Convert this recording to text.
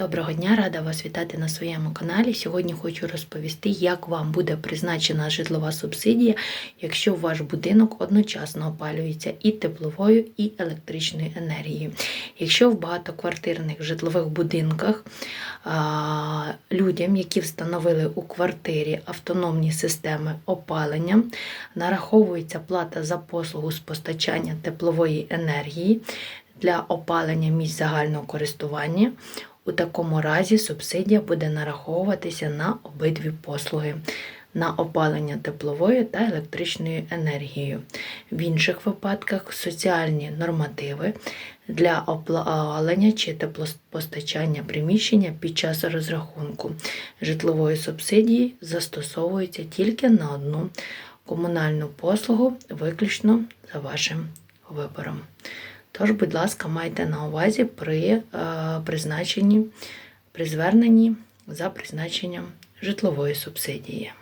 Доброго дня, рада вас вітати на своєму каналі. Сьогодні хочу розповісти, як вам буде призначена житлова субсидія, якщо ваш будинок одночасно опалюється і тепловою, і електричною енергією. Якщо в багатоквартирних житлових будинках людям, які встановили у квартирі автономні системи опалення, нараховується плата за послугу з постачання теплової енергії для опалення місць загального користування. У такому разі субсидія буде нараховуватися на обидві послуги на опалення тепловою та електричною енергією. В інших випадках соціальні нормативи для опалення чи теплопостачання приміщення під час розрахунку житлової субсидії застосовуються тільки на одну комунальну послугу, виключно за вашим вибором. Тож, будь ласка, майте на увазі при е, призначенні, при зверненні за призначенням житлової субсидії.